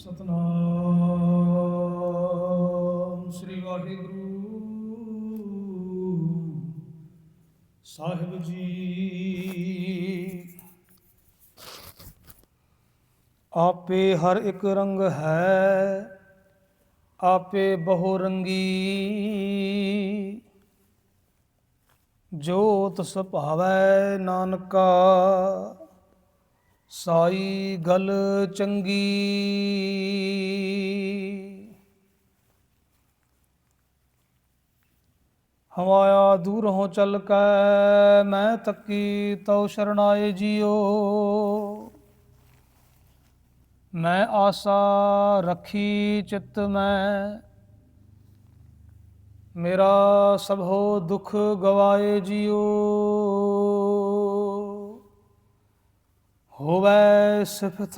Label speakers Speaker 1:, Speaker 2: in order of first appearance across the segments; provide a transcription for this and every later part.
Speaker 1: ਸਤਨਾਮ ਸ੍ਰੀ ਵਾਹਿਗੁਰੂ। ਸਾਹਿਬ ਜੀ, ਆਪੇ ਹਰ ਇੱਕ ਰੰਗ ਹੈ, ਆਪੇ ਬਹੁ ਰੰਗੀ। ਜੋਤ ਤਸ ਭਾਵੈ ਨਾਨਕਾ ਸਾਈ ਗਲ ਚੰਗੀ। ਹਵਾਇਆ ਦੂਰ ਦੂਰੋਂ ਚੱਲ ਕੈ, ਮੈਂ ਤੱਕੀ ਤਉ ਸ਼ਰਨਾਏ ਜੀਓ। ਮੈਂ ਆਸਾ ਰੱਖੀ ਚਿੱਤ ਮੈਂ, ਮੇਰਾ ਸਭੋ ਦੁਖ ਗਵਾਏ ਜੀਓ। ਹੋਵੇ ਸਿਫਤ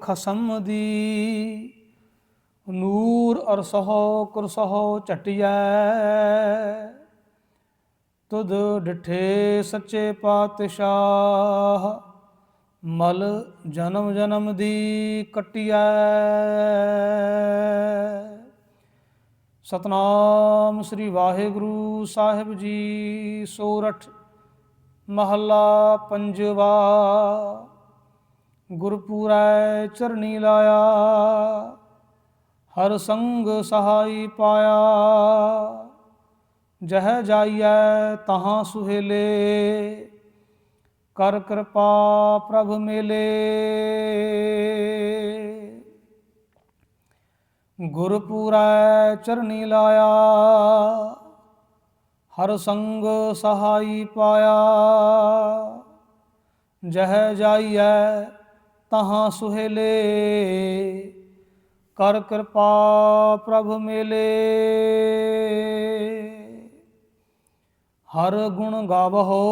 Speaker 1: ਖਸਮ ਦੀ, ਨੂਰ ਅਰਸਹੁ ਕੁਰਸਹੁ ਚਟਿਐ ਤੁਧ ਡਿਠੇ ਸੱਚੇ ਪਾਤਸ਼ਾਹ, ਮਲ ਜਨਮ ਜਨਮ ਦੀ ਕਟਿਐ। ਸਤਨਾਮ ਸ੍ਰੀ ਵਾਹਿਗੁਰੂ ਸਾਹਿਬ ਜੀ, ਸੋਰਠ ਮਹੱਲਾ ਪੰਜਵਾ। ਗੁਰਪੂਰੈ ਚਰਣੀ ਲਾਇਆ, ਹਰ ਸੰਗ ਸਹਾਈ ਪਾਇਆ। ਜਹ ਜਾਈਐ ਤਹਾਂ ਸੁਹੇਲੇ, ਕਰ ਕਿਰਪਾ ਪ੍ਰਭ ਮੇਲੇ। ਗੁਰਪੂਰੈ ਚਰਣੀ ਲਾਇਆ, ਹਰ ਸੰਗ ਸਹਾਈ ਪਾਇਆ। ਜਹ ਜਾਈਐ ਤਹਾਂ ਸੁਹੇਲੇ, ਕਰ ਕਿਰਪਾ ਪ੍ਰਭ ਮੇਲੇ। ਹਰ ਗੁਣ ਗਾਵਹੋ,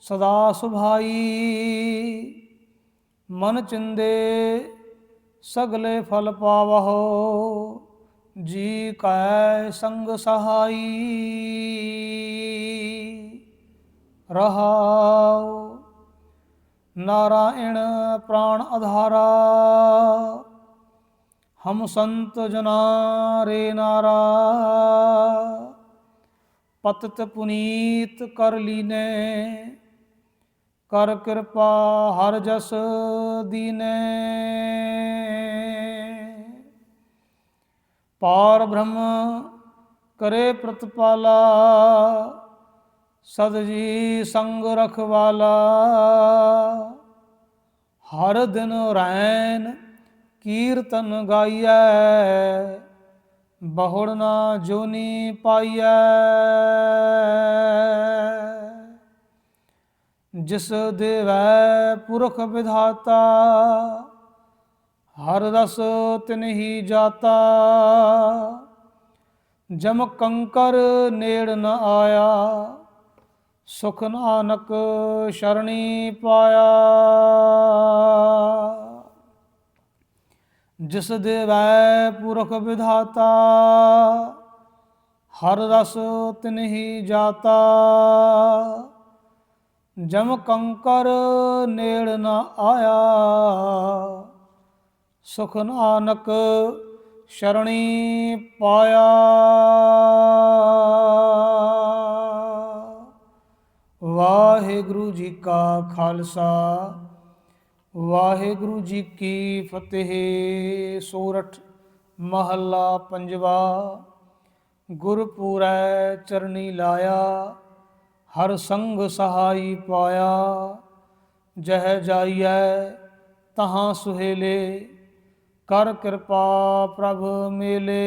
Speaker 1: ਸਦਾ ਸੁਭਾਈ। ਮਨ ਚਿੰਦੇ, ਸਗਲੇ ਫਲ ਪਾਵਹੋ। ਜੀ ਕੈ ਸੰਗ ਸਹਾਈ। ਰਹਾਉ। ਨਾਰਾਇਣ ਪ੍ਰਾਣ ਆਧਾਰਾ ਹਮ ਸੰਤ ਜਨਾ ਰੇ ਨਾਰਾ ਪਤਤ ਪੁਨੀਤ ਕਰ ਲੀਨੇ ਕਰ ਕਿਰਪਾ ਹਰ ਜਸ ਦੀਨੇ ਪਾਰ ਬ੍ਰਹਮ ਕਰੇ ਪ੍ਰਤਪਾਲਾ ਸਦ ਜੀ ਸੰਗ ਰਖਵਾਲਾ। ਹਰ ਦਿਨ ਰੈਨ ਕੀਰਤਨ ਗਾਈਐ, ਬਹੁੜ ਨਾ ਜੋਨੀ ਪਾਈਐ। ਜਿਸ ਦੇਵੈ ਪੁਰਖ ਵਿਧਾਤਾ, ਹਰ ਰਸ ਤਿਨਹੀ ਜਾਤਾ। ਜਮ ਕੰਕਰ ਨੇੜ ਨ ਆਇਆ ਸੁਖ ਨਾਨਕ ਸ਼ਰਣੀ ਪਾਇਆ। ਜਿਸ ਦੇਵੈ ਪੁਰਖ ਵਿਧਾਤਾ, ਹਰ ਰਸ ਤਿਨਹੀ ਜਾਤਾ। ਜਮ ਕੰਕਰ ਨੇੜ ਨਾ ਆਇਆ, ਸੁਖ ਨਾਨਕ ਸ਼ਰਣੀ ਪਾਇਆ। ਵਾਹਿਗੁਰੂ ਜੀ ਕਾ ਖਾਲਸਾ। ਵਾਹਿਗੁਰੂ ਜੀ ਕੀ ਫਤਿਹ, ਸੋਰਠ ਮਹੱਲਾ ਪੰਜਵਾ। ਗੁਰਪੂਰੈ ਚਰਣੀ ਲਾਇਆ, ਹਰ ਸੰਗ ਸਹਾਈ ਪਾਇਆ। ਜਹ ਜਾਈਐ ਤਹਾਂ ਸੁਹੇਲੇ, ਕਰ ਕਿਰਪਾ ਪ੍ਰਭ ਮੇਲੇ।